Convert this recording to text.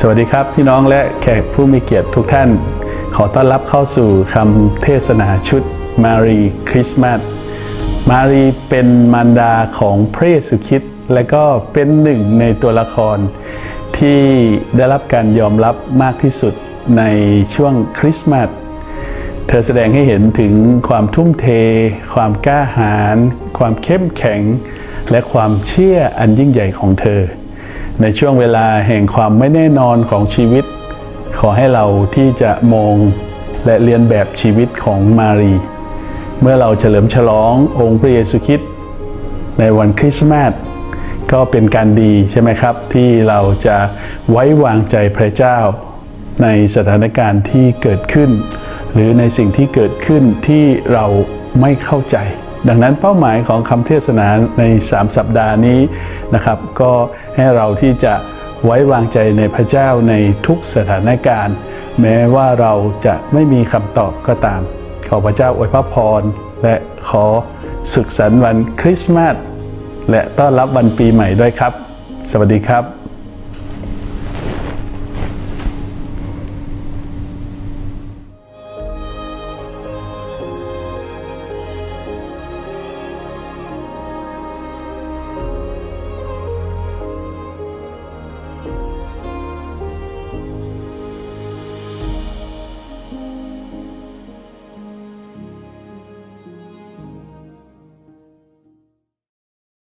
สวัสดีครับพี่น้องและแขกผู้มีเกียรติทุกท่าน ขอต้อนรับเข้าสู่คำเทศนาชุดมารีคริสต์มาสมารีเป็นมารดาของพระเยซูคริสต์และก็เป็นหนึ่งในตัวละคร ที่ได้รับการยอมรับมากที่สุดในช่วงคริสต์มาสเธอแสดงให้เห็นถึงความทุ่มเท ความกล้าหาญความเข้มแข็ง และความเชื่ออันยิ่งใหญ่ของเธอ ในช่วงเวลาแห่งความไม่แน่นอนของชีวิต ขอให้เราที่จะมองและเรียนแบบชีวิตของมารี เมื่อเราเฉลิมฉลององค์พระเยซูคริสต์ในวันคริสต์มาสก็เป็นการดีใช่ไหมครับ ที่เราจะไว้วางใจพระเจ้า ในสถานการณ์ที่เกิดขึ้น หรือในสิ่งที่เกิดขึ้นที่เราไม่เข้าใจ ดังนั้นเป้าหมายของคำเทศนาใน 3 สัปดาห์นี้นะครับก็ให้เราที่จะไว้วางใจในพระเจ้าในทุกสถานการณ์ แม้ว่าเราจะไม่มีคำตอบก็ตาม ขอพระเจ้าอวยพระพร และขอสุขสันต์วันคริสต์มาสและต้อนรับวันปีใหม่ด้วยครับ สวัสดีครับ